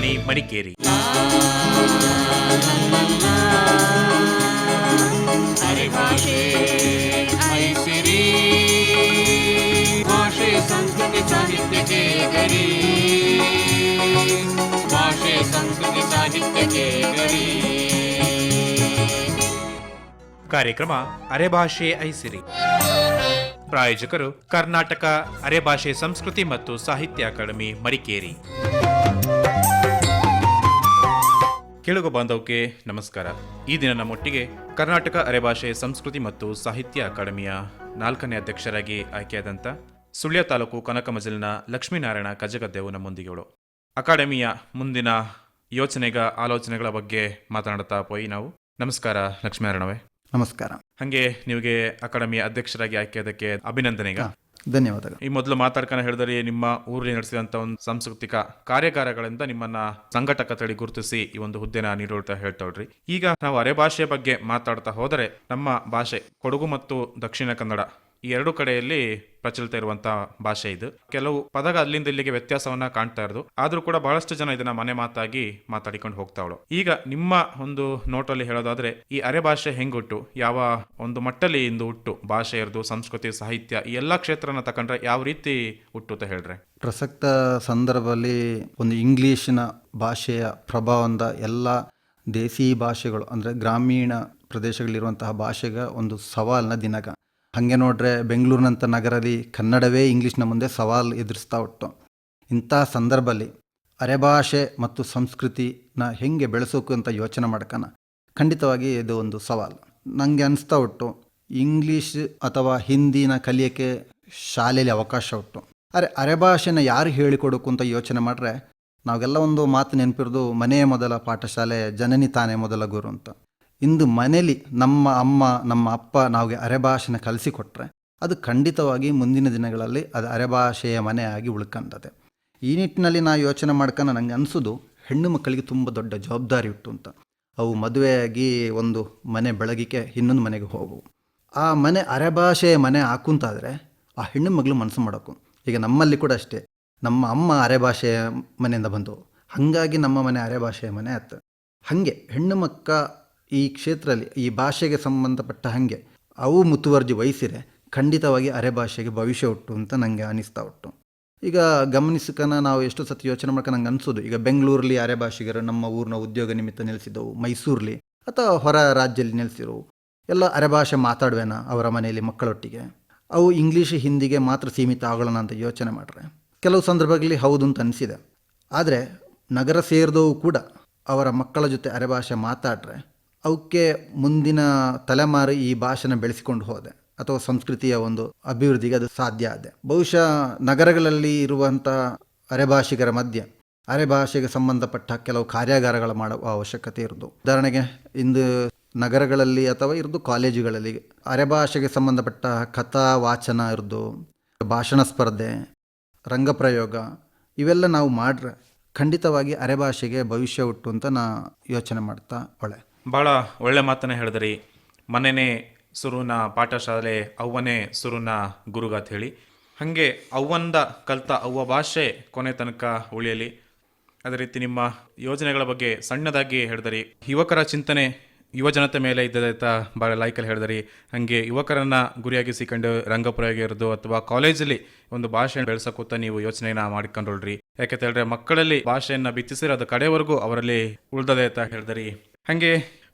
ಆಕಾಶವಾಣಿ ಮಡಿಕೇರಿ. ಭಾಷೆ ಸಂಸ್ಕೃತಿ ಸಾಹಿತ್ಯಕ್ಕೆ ಗರಿ ಭಾಷೆ ಸಂಸ್ಕೃತಿ ಸಾಹಿತ್ಯಕ್ಕೆ ಗರಿ ಕಾರ್ಯಕ್ರಮ ಅರೆಭಾಷೆ ಐಸಿರಿ. ಪ್ರಾಯೋಜಕರು ಕರ್ನಾಟಕ ಅರೆಭಾಷೆ ಸಂಸ್ಕೃತಿ ಮತ್ತು ಸಾಹಿತ್ಯ ಅಕಾಡೆಮಿ ಮಡಿಕೇರಿ. ಕೇಳುಗ ಬಾಂಧವಕ್ಕೆ ನಮಸ್ಕಾರ. ಈ ದಿನ ನಮ್ಮೊಟ್ಟಿಗೆ ಕರ್ನಾಟಕ ಅರೆಭಾಷೆ ಸಂಸ್ಕೃತಿ ಮತ್ತು ಸಾಹಿತ್ಯ ಅಕಾಡೆಮಿಯ ನಾಲ್ಕನೇ ಅಧ್ಯಕ್ಷರಾಗಿ ಆಯ್ಕೆಯಾದಂಥ ಸುಳ್ಯ ತಾಲೂಕು ಕನಕಮಜಲಿನ ಲಕ್ಷ್ಮೀನಾರಾಯಣ ಕಜಗದ್ದೆವು ನಮ್ಮೊಂದಿಗೆಗಳು ಅಕಾಡೆಮಿಯ ಮುಂದಿನ ಯೋಚನೆಗ ಆಲೋಚನೆಗಳ ಬಗ್ಗೆ ಮಾತನಾಡುತ್ತಾ ಪೋಯಿ ನಾವು. ನಮಸ್ಕಾರ ಲಕ್ಷ್ಮೀನಾರಾಯಣವೇ. ನಮಸ್ಕಾರ. ಹಂಗೆ ನಿಮಗೆ ಅಕಾಡೆಮಿಯ ಅಧ್ಯಕ್ಷರಾಗಿ ಆಯ್ಕೆಯಾದಕ್ಕೆ ಅಭಿನಂದನೆಗ. ಧನ್ಯವಾದಗಳು. ಈ ಮೊದಲು ಮಾತಾಡ್ಕೊಂಡು ಹೇಳಿದರೆ ನಿಮ್ಮ ಊರಲ್ಲಿ ನಡೆಸಿದಂತ ಒಂದು ಸಾಂಸ್ಕೃತಿಕ ಕಾರ್ಯಕಾರಗಳಿಂದ ನಿಮ್ಮನ್ನ ಸಂಘಟಕ ತಳಿ ಗುರುತಿಸಿ ಈ ಒಂದು ಹುದ್ದೆನ ನೀಡುತ್ತಾ ಹೇಳ್ತಾಳ್ರಿ. ಈಗ ನಾವು ಅರೆ ಭಾಷೆ ಬಗ್ಗೆ ಮಾತಾಡ್ತಾ ಹೋದರೆ ನಮ್ಮ ಭಾಷೆ ಕೊಡಗು ಮತ್ತು ದಕ್ಷಿಣ ಕನ್ನಡ ಈ ಎರಡು ಕಡೆಯಲ್ಲಿ ಪ್ರಚಲಿತ ಇರುವಂತಹ ಭಾಷೆ ಇದು. ಕೆಲವು ಪದಗ ಅಲ್ಲಿಂದ ಇಲ್ಲಿಗೆ ವ್ಯತ್ಯಾಸವನ್ನ ಕಾಣ್ತಾ ಇರೋದು. ಆದ್ರೂ ಕೂಡ ಬಹಳಷ್ಟು ಜನ ಇದನ್ನ ಮನೆ ಮಾತಾಗಿ ಮಾತಾಡಿಕೊಂಡು ಹೋಗ್ತಾವಳು. ಈಗ ನಿಮ್ಮ ಒಂದು ನೋಟಲ್ಲಿ ಹೇಳೋದಾದ್ರೆ, ಈ ಅರೆ ಭಾಷೆ ಹೆಂಗುಟ್ಟು ಯಾವ ಒಂದು ಮಟ್ಟಲ್ಲಿ ಇಂದು ಹುಟ್ಟು? ಭಾಷೆ ಇರೋದು, ಸಂಸ್ಕೃತಿ, ಸಾಹಿತ್ಯ, ಈ ಎಲ್ಲಾ ಕ್ಷೇತ್ರನ ತಕೊಂಡ್ರೆ ಯಾವ ರೀತಿ ಹುಟ್ಟು ಅಂತ ಹೇಳ್ರೆ? ಪ್ರಸಕ್ತ ಸಂದರ್ಭದಲ್ಲಿ ಒಂದು ಇಂಗ್ಲೀಷಿನ ಭಾಷೆಯ ಪ್ರಭಾವದಿಂದ ಎಲ್ಲ ದೇಸಿ ಭಾಷೆಗಳು, ಅಂದರೆ ಗ್ರಾಮೀಣ ಪ್ರದೇಶಗಳಿರುವಂತಹ ಭಾಷೆಗೆ ಒಂದು ಸವಾಲಿನ ದಿನಕ. ಹಾಗೆ ನೋಡ್ರೆ ಬೆಂಗಳೂರಿನಂಥ ನಗರದಲ್ಲಿ ಕನ್ನಡವೇ ಇಂಗ್ಲೀಷ್ನ ಮುಂದೆ ಸವಾಲು ಎದುರಿಸ್ತಾ ಉಂಟು ಇಂಥ ಸಂದರ್ಭದಲ್ಲಿ ಅರೆಭಾಷೆ ಮತ್ತು ಸಂಸ್ಕೃತಿನ ಹೆಂಗೆ ಬೆಳೆಸೋಕು ಅಂತ ಯೋಚನೆ ಮಾಡ್ಕಣ. ಖಂಡಿತವಾಗಿ ಇದು ಒಂದು ಸವಾಲು. ನನಗೆ ಅನಿಸ್ತಾ ಉಂಟು ಇಂಗ್ಲೀಷ್ ಅಥವಾ ಹಿಂದಿನ ಕಲಿಯೋಕ್ಕೆ ಶಾಲೆಯಲ್ಲಿ ಅವಕಾಶ ಉಂಟು ಅರೆ ಅರೆಭಾಷೆನ ಯಾರು ಹೇಳಿಕೊಡೋಕು ಅಂತ ಯೋಚನೆ ಮಾಡಿದ್ರೆ ನಾವೆಲ್ಲ ಒಂದು ಮಾತು ನೆನಪಿರೋದು ಮನೆಯ ಮೊದಲ ಪಾಠಶಾಲೆ, ಜನನಿ ತಾನೇ ಮೊದಲ ಗುರು ಅಂತ. ಇಂದು ಮನೇಲಿ ನಮ್ಮ ಅಮ್ಮ, ನಮ್ಮ ಅಪ್ಪ ನಾವಿಗೆ ಅರೆಭಾಷೆನ ಕಲಿಸಿಕೊಟ್ರೆ ಅದು ಖಂಡಿತವಾಗಿ ಮುಂದಿನ ದಿನಗಳಲ್ಲಿ ಅದು ಅರೆಭಾಷೆಯ ಮನೆಯಾಗಿ ಉಳ್ಕಂತದೆ. ಈ ನಿಟ್ಟಿನಲ್ಲಿ ನಾ ಯೋಚನೆ ಮಾಡ್ಕೊಂಡು ನನಗೆ ಅನಿಸೋದು, ಹೆಣ್ಣು ಮಕ್ಕಳಿಗೆ ತುಂಬ ದೊಡ್ಡ ಜವಾಬ್ದಾರಿ ಇಟ್ಟು ಅಂತ. ಅವು ಮದುವೆಯಾಗಿ ಒಂದು ಮನೆ ಬೆಳಗಿಕೆ ಇನ್ನೊಂದು ಮನೆಗೆ ಹೋಗು. ಆ ಮನೆ ಅರೆಭಾಷೆಯ ಮನೆ ಹಾಕುಂತಾದರೆ ಆ ಹೆಣ್ಣು ಮಗಳು ಮನಸ್ಸು ಮಾಡೋಕು. ಈಗ ನಮ್ಮಲ್ಲಿ ಕೂಡ ಅಷ್ಟೇ, ನಮ್ಮ ಅಮ್ಮ ಅರೆಭಾಷೆಯ ಮನೆಯಿಂದ ಬಂದವು ಹಾಗಾಗಿ ನಮ್ಮ ಮನೆ ಅರೆಭಾಷೆಯ ಮನೆ ಆಯ್ತು. ಹಾಗೆ ಹೆಣ್ಣು ಮಕ್ಕ ಈ ಕ್ಷೇತ್ರದಲ್ಲಿ, ಈ ಭಾಷೆಗೆ ಸಂಬಂಧಪಟ್ಟ ಹಾಗೆ, ಅವು ಮುತುವರ್ಜಿ ವಹಿಸಿರೆ ಖಂಡಿತವಾಗಿ ಅರೆ ಭಾಷೆಗೆ ಭವಿಷ್ಯ ಉಂಟು ಅಂತ ನನಗೆ ಅನಿಸ್ತಾ ಉಂಟು. ಈಗ ಗಮನಿಸಿಕನ ನಾವು ಎಷ್ಟು ಸತಿ ಯೋಚನೆ ಮಾಡ್ಕೊಂಡು ನಂಗೆ ಅನಿಸೋದು, ಈಗ ಬೆಂಗಳೂರಲ್ಲಿ ಅರೆ ಅರೆಭಾಷಿಗರು ನಮ್ಮ ಊರಿನ ಉದ್ಯೋಗ ನಿಮಿತ್ತ ನೆಲೆಸಿದ್ದವು, ಮೈಸೂರಲ್ಲಿ ಅಥವಾ ಹೊರ ರಾಜ್ಯದಲ್ಲಿ ನೆಲೆಸಿರೋವು, ಎಲ್ಲ ಅರೆ ಭಾಷೆ ಮಾತಾಡುವೇನ ಅವರ ಮನೆಯಲ್ಲಿ ಮಕ್ಕಳೊಟ್ಟಿಗೆ? ಅವು ಇಂಗ್ಲೀಷ್, ಹಿಂದಿಗೆ ಮಾತ್ರ ಸೀಮಿತ ಆಗೋಣ ಅಂತ ಯೋಚನೆ ಮಾಡ್ರೆ. ಕೆಲವು ಸಂದರ್ಭಗಳಲ್ಲಿ ಹೌದು ಅಂತ ಅನಿಸಿದೆ. ಆದರೆ ನಗರ ಸೇರಿದವು ಕೂಡ ಅವರ ಮಕ್ಕಳ ಜೊತೆ ಅರೆ ಭಾಷೆ ಮಾತಾಡ್ರೆ ಅವಕ್ಕೆ ಮುಂದಿನ ತಲೆಮಾರು ಈ ಭಾಷೆನ ಬೆಳೆಸಿಕೊಂಡು ಹೋದೆ. ಅಥವಾ ಸಂಸ್ಕೃತಿಯ ಒಂದು ಅಭಿವೃದ್ಧಿಗೆ ಅದು ಸಾಧ್ಯ ಆದೆ. ಬಹುಶಃ ನಗರಗಳಲ್ಲಿ ಇರುವಂಥ ಅರೆಭಾಷಿಗರ ಮಧ್ಯೆ, ಅರೆಭಾಷೆಗೆ ಸಂಬಂಧಪಟ್ಟ ಕೆಲವು ಕಾರ್ಯಾಗಾರಗಳು ಮಾಡುವ ಅವಶ್ಯಕತೆ ಇರೋದು ಉದಾಹರಣೆಗೆ, ಇಂದು ನಗರಗಳಲ್ಲಿ ಅಥವಾ ಇರೋದು ಕಾಲೇಜುಗಳಲ್ಲಿ ಅರೆಭಾಷೆಗೆ ಸಂಬಂಧಪಟ್ಟ ಕಥಾ, ವಾಚನ ಇರೋದು ಭಾಷಣ ಸ್ಪರ್ಧೆ, ರಂಗಪ್ರಯೋಗ, ಇವೆಲ್ಲ ನಾವು ಮಾಡ್ರೆ ಖಂಡಿತವಾಗಿ ಅರೆಭಾಷೆಗೆ ಭವಿಷ್ಯ ಹುಟ್ಟು ಅಂತ ನಾ ಯೋಚನೆ ಮಾಡ್ತಾ ಒಳ್ಳೆ. ಬಹಳ ಒಳ್ಳೆ ಮಾತನ್ನು ಹೇಳಿದ್ರಿ. ಮನೆನೇ ಸುರುನ ಪಾಠಶಾಲೆ, ಅವ್ವನೇ ಸುರುನ ಗುರುಗಾತ್ ಹೇಳಿ. ಹಾಗೆ ಅವ್ವಂದ ಕಲ್ತ ಅವ್ವ ಭಾಷೆ ಕೊನೆ ತನಕ ಉಳಿಯಲಿ. ಅದೇ ರೀತಿ ನಿಮ್ಮ ಯೋಜನೆಗಳ ಬಗ್ಗೆ ಸಣ್ಣದಾಗಿ ಹೇಳಿದ್ರಿ. ಯುವಕರ ಚಿಂತನೆ ಯುವಜನತೆ ಮೇಲೆ ಇದ್ದದೈತ ಭಾಳ ಲೈಕಲ್ಲಿ ಹೇಳಿದ್ರಿ. ಹಾಗೆ ಯುವಕರನ್ನು ಗುರಿಯಾಗಿಸಿಕೊಂಡು ರಂಗಪ್ರಯೋಗ ಇರೋದು ಅಥವಾ ಕಾಲೇಜಲ್ಲಿ ಒಂದು ಭಾಷೆ ಬೆಳೆಸಕೂತ ನೀವು ಯೋಚನೆನ ಮಾಡ್ಕೊಂಡ್ರಿ ಯಾಕೆ ಹೇಳಿದ್ರೆ ಮಕ್ಕಳಲ್ಲಿ ಭಾಷೆಯನ್ನು ಬಿತ್ತಿಸಿರೋದು ಕಡೆವರೆಗೂ ಅವರಲ್ಲಿ ಉಳ್ದದೆ ಅಂತ ಹೇಳಿದರಿ. ಹಾಗೆ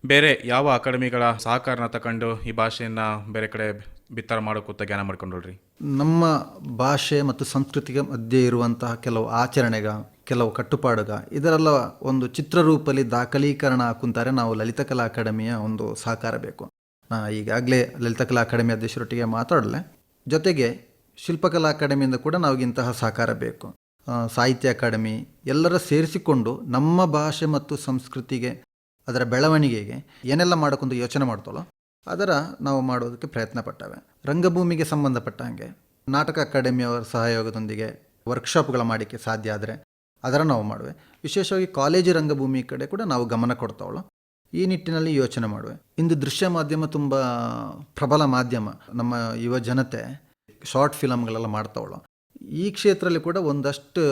ಬೇರೆ ಯಾವ ಅಕಾಡೆಮಿಗಳ ಸಹಕಾರನ ತಕೊಂಡು ಈ ಭಾಷೆಯನ್ನ ಬೇರೆ ಕಡೆ ಬಿತ್ತರ ಮಾಡೋಕೂತ ಜ್ಞಾನ ಮಾಡ್ಕೊಂಡ್ರಿ ನಮ್ಮ ಭಾಷೆ ಮತ್ತು ಸಂಸ್ಕೃತಿಗೆ ಮಧ್ಯೆ ಇರುವಂತಹ ಕೆಲವು ಆಚರಣೆಗ, ಕೆಲವು ಕಟ್ಟುಪಾಡುಗ, ಇದರೆಲ್ಲ ಒಂದು ಚಿತ್ರರೂಪಲ್ಲಿ ದಾಖಲೀಕರಣ ಹಾಕುತ್ತಾರೆ ನಾವು ಲಲಿತಕಲಾ ಅಕಾಡೆಮಿಯ ಒಂದು ಸಹಕಾರ ಬೇಕು. ನಾ ಈಗಾಗಲೇ ಲಲಿತಕಲಾ ಅಕಾಡೆಮಿ ಅಧ್ಯಕ್ಷರೊಟ್ಟಿಗೆ ಮಾತಾಡಲೆ. ಜೊತೆಗೆ ಶಿಲ್ಪಕಲಾ ಅಕಾಡೆಮಿಯಿಂದ ಕೂಡ ನಾವು ಇಂತಹ ಸಹಕಾರ ಬೇಕು. ಸಾಹಿತ್ಯ ಅಕಾಡೆಮಿ ಎಲ್ಲರ ಸೇರಿಸಿಕೊಂಡು ನಮ್ಮ ಭಾಷೆ ಮತ್ತು ಸಂಸ್ಕೃತಿಗೆ ಅದರ ಬೆಳವಣಿಗೆಗೆ ಏನೆಲ್ಲ ಮಾಡೋಕ್ಕೊಂದು ಯೋಚನೆ ಮಾಡ್ತಾಳೋ ಅದರ ನಾವು ಮಾಡೋದಕ್ಕೆ ಪ್ರಯತ್ನ ಪಟ್ಟವೆ. ರಂಗಭೂಮಿಗೆ ಸಂಬಂಧಪಟ್ಟ ಹಾಗೆ ನಾಟಕ ಅಕಾಡೆಮಿಯವರ ಸಹಯೋಗದೊಂದಿಗೆ ವರ್ಕ್ಶಾಪ್ಗಳ ಮಾಡಲಿಕ್ಕೆ ಸಾಧ್ಯ ಆದರೆ ಅದರ ನಾವು ಮಾಡುವೆ. ವಿಶೇಷವಾಗಿ ಕಾಲೇಜು ರಂಗಭೂಮಿ ಕಡೆ ಕೂಡ ನಾವು ಗಮನ ಕೊಡ್ತಾವಳು. ಈ ನಿಟ್ಟಿನಲ್ಲಿ ಯೋಚನೆ ಮಾಡುವೆ. ಇಂದು ದೃಶ್ಯ ಮಾಧ್ಯಮ ತುಂಬ ಪ್ರಬಲ ಮಾಧ್ಯಮ ನಮ್ಮ ಯುವ ಜನತೆ ಶಾರ್ಟ್ ಫಿಲಮ್ಗಳೆಲ್ಲ ಮಾಡ್ತಾವಳು. ಈ ಕ್ಷೇತ್ರದಲ್ಲಿ ಕೂಡ ಒಂದಷ್ಟು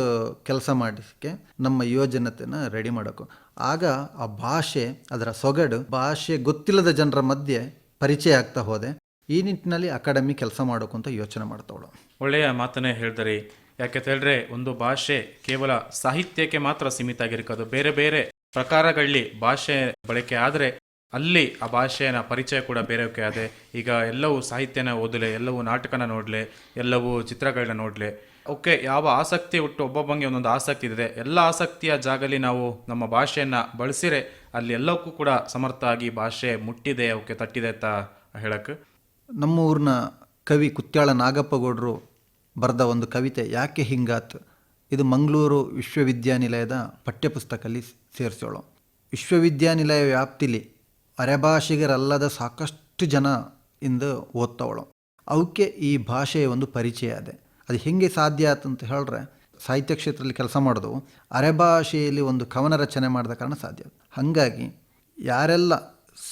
ಕೆಲಸ ಮಾಡಿಸಕ್ಕೆ ನಮ್ಮ ಯೋಜನತೆನ ರೆಡಿ ಮಾಡೋಕು. ಆಗ ಆ ಭಾಷೆ, ಅದರ ಸೊಗಡು, ಭಾಷೆ ಗೊತ್ತಿಲ್ಲದ ಜನರ ಮಧ್ಯೆ ಪರಿಚಯ ಆಗ್ತಾ ಹೋದೆ. ಈ ನಿಟ್ಟಿನಲ್ಲಿ ಅಕಾಡೆಮಿ ಕೆಲಸ ಮಾಡೋಕು ಅಂತ ಯೋಚನೆ ಮಾಡ್ತಾವಳು ಒಳ್ಳೆಯ ಮಾತನ್ನೇ ಹೇಳಿದ್ರಿ. ಯಾಕೆ ಹೇಳಿದ್ರೆ ಒಂದು ಭಾಷೆ ಕೇವಲ ಸಾಹಿತ್ಯಕ್ಕೆ ಮಾತ್ರ ಸೀಮಿತ ಆಗಿರ್ಕೋದು ಬೇರೆ ಬೇರೆ ಪ್ರಕಾರಗಳಲ್ಲಿ ಭಾಷೆ ಬಳಕೆ ಆದರೆ ಅಲ್ಲಿ ಆ ಭಾಷೆಯನ್ನ ಪರಿಚಯ ಕೂಡ ಬೇರೆಯವಕ್ಕೆ ಆದೆ. ಈಗ ಎಲ್ಲವೂ ಸಾಹಿತ್ಯನ ಓದಲೆ, ಎಲ್ಲವೂ ನಾಟಕನ ನೋಡಲೆ, ಎಲ್ಲವೂ ಚಿತ್ರಗಳನ್ನ ನೋಡಲೆ. ಓಕೆ, ಯಾವ ಆಸಕ್ತಿ ಹುಟ್ಟು ಒಬ್ಬೊಬ್ಬಂಗೆ ಒಂದೊಂದು ಆಸಕ್ತಿ ಇದೆ. ಎಲ್ಲ ಆಸಕ್ತಿಯ ಜಾಗಲಿ ನಾವು ನಮ್ಮ ಭಾಷೆಯನ್ನು ಬಳಸಿರೆ ಅಲ್ಲಿ ಎಲ್ಲಕ್ಕೂ ಕೂಡ ಸಮರ್ಥ ಆಗಿ ಭಾಷೆ ಮುಟ್ಟಿದೆ ಅವಕ್ಕೆ ತಟ್ಟಿದೆ ಅಂತ ಹೇಳಕ್ಕೆ ನಮ್ಮ ಊರಿನ ಕವಿ ಕುತ್ಯಾಳ ನಾಗಪ್ಪಗೌಡರು ಬರೆದ ಒಂದು ಕವಿತೆ, ಯಾಕೆ ಹಿಂಗಾತ್? ಇದು ಮಂಗಳೂರು ವಿಶ್ವವಿದ್ಯಾನಿಲಯದ ಪಠ್ಯಪುಸ್ತಕಲ್ಲಿ ಸೇರಿಸೋಳು. ವಿಶ್ವವಿದ್ಯಾನಿಲಯ ವ್ಯಾಪ್ತಿಲಿ ಅರೆಭಾಷಿಗರಲ್ಲದ ಸಾಕಷ್ಟು ಜನ ಇಂದು ಓದ್ತವಳು. ಅವಕ್ಕೆ ಈ ಭಾಷೆಯ ಒಂದು ಪರಿಚಯ ಇದೆ ಅದು ಹೇಗೆ ಸಾಧ್ಯ ಆಯ್ತು ಅಂತ ಹೇಳಿದ್ರೆ, ಸಾಹಿತ್ಯ ಕ್ಷೇತ್ರದಲ್ಲಿ ಕೆಲಸ ಮಾಡೋದು ಅರೆಭಾಷೆಯಲ್ಲಿ ಒಂದು ಕವನ ರಚನೆ ಮಾಡಿದ ಕಾರಣ ಸಾಧ್ಯ. ಹಾಗಾಗಿ ಯಾರೆಲ್ಲ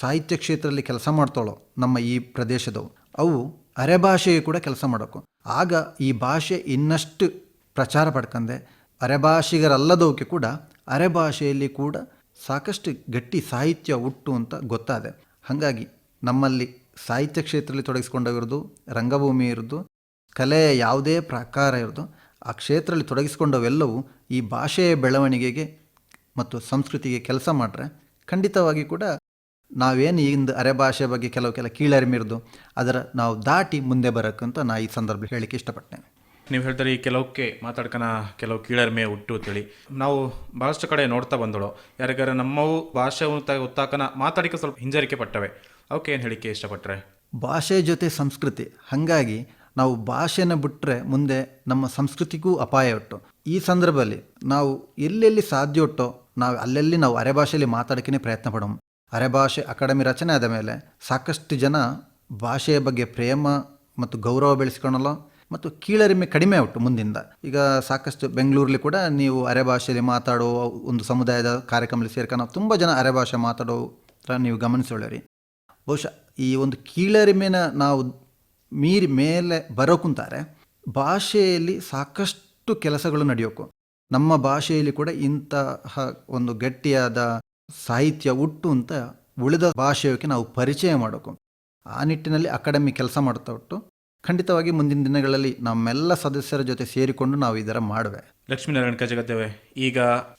ಸಾಹಿತ್ಯ ಕ್ಷೇತ್ರದಲ್ಲಿ ಕೆಲಸ ಮಾಡ್ತಾಳೋ ನಮ್ಮ ಈ ಪ್ರದೇಶದವು, ಅವು ಅರೆಭಾಷೆಗೆ ಕೂಡ ಕೆಲಸ ಮಾಡೋಕು. ಆಗ ಈ ಭಾಷೆ ಇನ್ನಷ್ಟು ಪ್ರಚಾರ ಪಡ್ಕಂದೆ. ಅರೆಭಾಷಿಗರಲ್ಲದವಕ್ಕೆ ಕೂಡ ಅರೆಭಾಷೆಯಲ್ಲಿ ಕೂಡ ಸಾಕಷ್ಟು ಗಟ್ಟಿ ಸಾಹಿತ್ಯ ಹುಟ್ಟು ಅಂತ ಗೊತ್ತಾದೆ. ಹಾಗಾಗಿ ನಮ್ಮಲ್ಲಿ ಸಾಹಿತ್ಯ ಕ್ಷೇತ್ರದಲ್ಲಿ ತೊಡಗಿಸ್ಕೊಂಡವಿರೋದು, ರಂಗಭೂಮಿ ಇರೋದು ಕಲೆಯ ಯಾವುದೇ ಪ್ರಕಾರ ಇರೋದು ಆ ಕ್ಷೇತ್ರದಲ್ಲಿ ತೊಡಗಿಸ್ಕೊಂಡವೆಲ್ಲವೂ ಈ ಭಾಷೆಯ ಬೆಳವಣಿಗೆಗೆ ಮತ್ತು ಸಂಸ್ಕೃತಿಗೆ ಕೆಲಸ ಮಾಡ್ರೆ ಖಂಡಿತವಾಗಿ ಕೂಡ ನಾವೇನು ಇಂದು ಅರೆಭಾಷೆ ಬಗ್ಗೆ ಕೆಲವು ಕೆಲ ಕೀಳರಿಮಿರ್ದು ಅದರ ನಾವು ದಾಟಿ ಮುಂದೆ ಬರೋಕ್ಕಂತ ನಾ ಈ ಸಂದರ್ಭ ಹೇಳಲಿಕ್ಕೆ ಇಷ್ಟಪಡ್ತೇನೆ. ನೀವು ಹೇಳ್ತಾರೆ ಈ ಕೆಲವಕ್ಕೆ ಮಾತಾಡ್ಕನ ಕೆಲವು ಕೀಳರ್ಮೆ ಹುಟ್ಟು ಅಂತೇಳಿ. ನಾವು ಭಾಳಷ್ಟು ಕಡೆ ನೋಡ್ತಾ ಬಂದಳು. ಯಾರಿಗಾರ ನಮ್ಮವು ಭಾಷೆ ಉತ್ತ ಉತ್ತಾಕನ ಮಾತಾಡಿಕೆ ಸ್ವಲ್ಪ ಹಿಂಜರಿಕೆ ಪಟ್ಟವೆ. ಅವಕ್ಕೆ ಏನು ಹೇಳಿಕೆ ಇಷ್ಟಪಟ್ಟರೆ ಭಾಷೆ ಜೊತೆ ಸಂಸ್ಕೃತಿ. ಹಾಗಾಗಿ ನಾವು ಭಾಷೆನ ಬಿಟ್ಟರೆ ಮುಂದೆ ನಮ್ಮ ಸಂಸ್ಕೃತಿಗೂ ಅಪಾಯ ಉಂಟು. ಈ ಸಂದರ್ಭದಲ್ಲಿ ನಾವು ಎಲ್ಲೆಲ್ಲಿ ಸಾಧ್ಯ ಉಟ್ಟೋ ನಾವು ಅಲ್ಲೆಲ್ಲಿ ನಾವು ಅರೆಭಾಷೆಯಲ್ಲಿ ಮಾತಾಡೋಕ್ಕೆ ಪ್ರಯತ್ನ ಪಡೋಣ ಅರೆಭಾಷೆ ಅಕಾಡೆಮಿ ರಚನೆ ಆದ ಮೇಲೆ ಸಾಕಷ್ಟು ಜನ ಭಾಷೆಯ ಬಗ್ಗೆ ಪ್ರೇಮ ಮತ್ತು ಗೌರವ ಬೆಳೆಸ್ಕೊಳ್ಳಲ್ಲ ಮತ್ತು ಕೀಳರಿಮೆ ಕಡಿಮೆ ಉಂಟು ಮುಂದಿಂದ. ಈಗ ಸಾಕಷ್ಟು ಬೆಂಗಳೂರಲ್ಲಿ ಕೂಡ ನೀವು ಅರೆ ಭಾಷೆಯಲ್ಲಿ ಮಾತಾಡೋ ಒಂದು ಸಮುದಾಯದ ಕಾರ್ಯಕ್ರಮದಲ್ಲಿ ಸೇರ್ಕೊಂಡು ತುಂಬ ಜನ ಅರೆ ಭಾಷೆ ಮಾತಾಡೋ ನೀವು ಗಮನಿಸೋಳ್ರಿ ಬಹುಶಃ ಈ ಒಂದು ಕೀಳರಿಮೆನ ನಾವು ಮೀರಿ ಮೇಲೆ ಬರೋಕುಂತಾರೆ ಭಾಷೆಯಲ್ಲಿ ಸಾಕಷ್ಟು ಕೆಲಸಗಳು ನಡೆಯೋಕು. ನಮ್ಮ ಭಾಷೆಯಲ್ಲಿ ಕೂಡ ಇಂತಹ ಒಂದು ಗಟ್ಟಿಯಾದ ಸಾಹಿತ್ಯ ಉಟ್ಟು ಅಂತ ಉಳಿದ ಭಾಷೆಯೋಕೆ ನಾವು ಪರಿಚಯ ಮಾಡೋಕು. ಆ ನಿಟ್ಟಿನಲ್ಲಿ ಅಕಾಡೆಮಿ ಕೆಲಸ ಮಾಡ್ತಾ ಉಂಟು ಖಂಡಿತವಾಗಿ ಮುಂದಿನ ದಿನಗಳಲ್ಲಿ ನಮ್ಮೆಲ್ಲ ಸದಸ್ಯರ ಜೊತೆ ಸೇರಿಕೊಂಡು ನಾವು ಇದರ ಮಾಡುವೆ. ಲಕ್ಷ್ಮೀನಾರಾಯಣ ಕಜಗದ್ದೇವೆ ಈಗ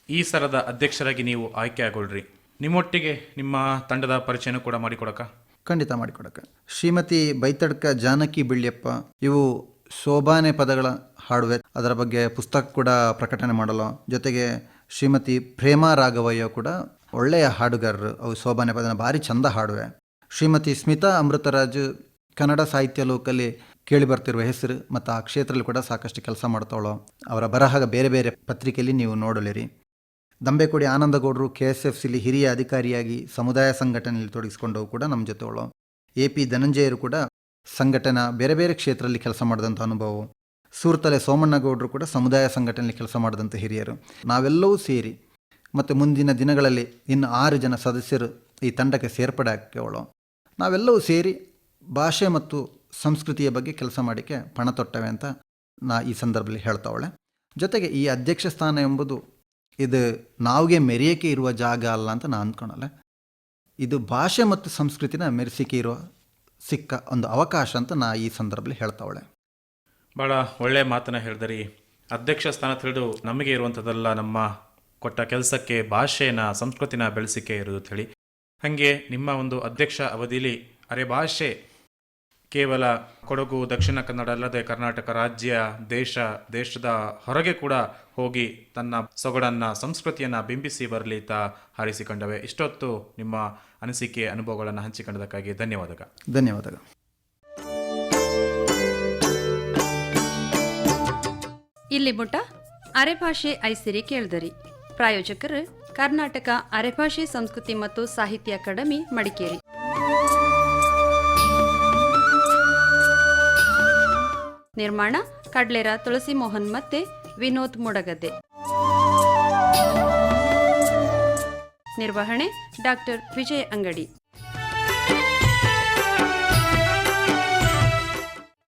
ಈ ಸರದ ಅಧ್ಯಕ್ಷರಾಗಿ ನೀವು ಆಯ್ಕೆ ಆಗೋಳ್ರಿ ನಿಮ್ಮೊಟ್ಟಿಗೆ ನಿಮ್ಮ ತಂಡದ ಪರಿಚಯನೂ ಕೂಡ ಮಾಡಿಕೊಡಕ? ಖಂಡಿತ ಮಾಡಿಕೊಡಕ. ಶ್ರೀಮತಿ ಬೈತಡ್ಕ ಜಾನಕಿ ಬಿಳ್ಯಪ್ಪ ಇವು ಶೋಭಾನೆ ಪದಗಳ ಹಾಡುವೆ. ಅದರ ಬಗ್ಗೆ ಪುಸ್ತಕ ಕೂಡ ಪ್ರಕಟಣೆ ಮಾಡಲು. ಜೊತೆಗೆ ಶ್ರೀಮತಿ ಪ್ರೇಮಾ ರಾಘವಯ್ಯ ಕೂಡ ಒಳ್ಳೆಯ ಹಾಡುಗಾರರು. ಅವು ಶೋಭಾನೆ ಪದನ ಭಾರಿ ಚಂದ ಹಾಡುವೆ. ಶ್ರೀಮತಿ ಸ್ಮಿತಾ ಅಮೃತರಾಜು ಕನ್ನಡ ಸಾಹಿತ್ಯ ಲೋಕಲ್ಲಿ ಕೇಳಿ ಬರ್ತಿರುವ ಹೆಸರು ಮತ್ತು ಆ ಕ್ಷೇತ್ರದಲ್ಲಿ ಕೂಡ ಸಾಕಷ್ಟು ಕೆಲಸ ಮಾಡ್ತಾವಳು, ಅವರ ಬರಹ ಬೇರೆ ಬೇರೆ ಪತ್ರಿಕೆಯಲ್ಲಿ ನೀವು ನೋಡಲಿರಿ. ದಂಬೆಕೋಡಿ ಆನಂದಗೌಡರು ಕೆ ಎಸ್ ಎಫ್ ಸಿಲಿ ಹಿರಿಯ ಅಧಿಕಾರಿಯಾಗಿ ಸಮುದಾಯ ಸಂಘಟನೆಯಲ್ಲಿ ತೊಡಗಿಸಿಕೊಂಡವು ಕೂಡ ನಮ್ಮ ಜೊತೆಗಳು ಎ ಪಿ ಧನಂಜಯರು ಕೂಡ ಸಂಘಟನಾ ಬೇರೆ ಬೇರೆ ಕ್ಷೇತ್ರದಲ್ಲಿ ಕೆಲಸ ಮಾಡಿದಂಥ ಅನುಭವ ಸೂರ್ತಲೆ ಸೋಮಣ್ಣಗೌಡರು ಕೂಡ ಸಮುದಾಯ ಸಂಘಟನೆಯಲ್ಲಿ ಕೆಲಸ ಮಾಡಿದಂಥ ಹಿರಿಯರು. ನಾವೆಲ್ಲವೂ ಸೇರಿ ಮತ್ತು ಮುಂದಿನ ದಿನಗಳಲ್ಲಿ ಇನ್ನು ಆರು ಜನ ಸದಸ್ಯರು ಈ ತಂಡಕ್ಕೆ ಸೇರ್ಪಡೆ ಹಾಕೋಳು ನಾವೆಲ್ಲವೂ ಸೇರಿ ಭಾಷೆ ಮತ್ತು ಸಂಸ್ಕೃತಿಯ ಬಗ್ಗೆ ಕೆಲಸ ಮಾಡಿಕೆ ಪಣ ತೊಟ್ಟವೆ ಅಂತ ನಾ ಈ ಸಂದರ್ಭದಲ್ಲಿ ಹೇಳ್ತಾವಳೆ. ಜೊತೆಗೆ ಈ ಅಧ್ಯಕ್ಷ ಸ್ಥಾನ ಎಂಬುದು ಇದು ನಾವಿಗೆ ಮೆರೆಯೋಕೆ ಇರುವ ಜಾಗ ಅಲ್ಲ ಅಂತ ನಾನು ಅಂದ್ಕೊಳಲ್ಲ ಇದು ಭಾಷೆ ಮತ್ತು ಸಂಸ್ಕೃತಿನ ಮೆರೆಸಿಕೆ ಇರುವ ಸಿಕ್ಕ ಒಂದು ಅವಕಾಶ ಅಂತ ನಾ ಈ ಸಂದರ್ಭದಲ್ಲಿ ಹೇಳ್ತಾವಳೆ. ಭಾಳ ಒಳ್ಳೆಯ ಮಾತನ್ನ ಹೇಳಿದ್ರಿ. ಅಧ್ಯಕ್ಷ ಸ್ಥಾನ ತಿಳಿದು ನಮಗೆ ಇರುವಂಥದ್ದೆಲ್ಲ ನಮ್ಮ ಕೊಟ್ಟ ಕೆಲಸಕ್ಕೆ, ಭಾಷೆನ, ಸಂಸ್ಕೃತಿನ ಬೆಳೆಸಿಕೆ ಇರೋದು ಅಂತ ಹೇಳಿ. ಹಾಗೆ ನಿಮ್ಮ ಒಂದು ಅಧ್ಯಕ್ಷ ಅವಧಿಯಲ್ಲಿ ಅರೆ ಭಾಷೆ ಕೇವಲ ಕೊಡಗು ದಕ್ಷಿಣ ಕನ್ನಡ ಅಲ್ಲದೆ ಕರ್ನಾಟಕ ರಾಜ್ಯ ದೇಶ ದೇಶದ ಹೊರಗೆ ಕೂಡ ಹೋಗಿ ತನ್ನ ಸೊಗಡನ್ನ ಸಂಸ್ಕೃತಿಯನ್ನ ಬಿಂಬಿಸಿ ಬರಲಿ ಅಂತ ಹಾರಿಸಿಕೊಂಡವೆ. ಇಷ್ಟೊತ್ತು ನಿಮ್ಮ ಅನಿಸಿಕೆ ಅನುಭವಗಳನ್ನು ಹಂಚಿಕೊಂಡದಕ್ಕಾಗಿ ಧನ್ಯವಾದಗಳು. ಧನ್ಯವಾದಗಳು. ಇಲ್ಲಿ ಮುಟ ಅರೆಭಾಷೆ ಐಸಿರಿ ಕೇಳ್ದರಿ. ಪ್ರಾಯೋಜಕರು ಕರ್ನಾಟಕ ಅರೆಭಾಷೆ ಸಂಸ್ಕೃತಿ ಮತ್ತು ಸಾಹಿತ್ಯ ಅಕಾಡೆಮಿ ಮಡಿಕೇರಿ. ನಿರ್ಮಾಣ ಕಡ್ಲೆರ ತುಳಸಿ ಮೋಹನ್ ಮತ್ತೆ ವಿನೋದ್ ಮುಡಗದೆ ನಿರ್ವಹಣೆ ಡಾಕ್ಟರ್ ವಿಜಯ್ ಅಂಗಡಿ.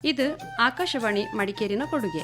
ಇದು ಆಕಾಶವಾಣಿ ಮಡಿಕೇರಿನ ಕೊಡುಗೆ.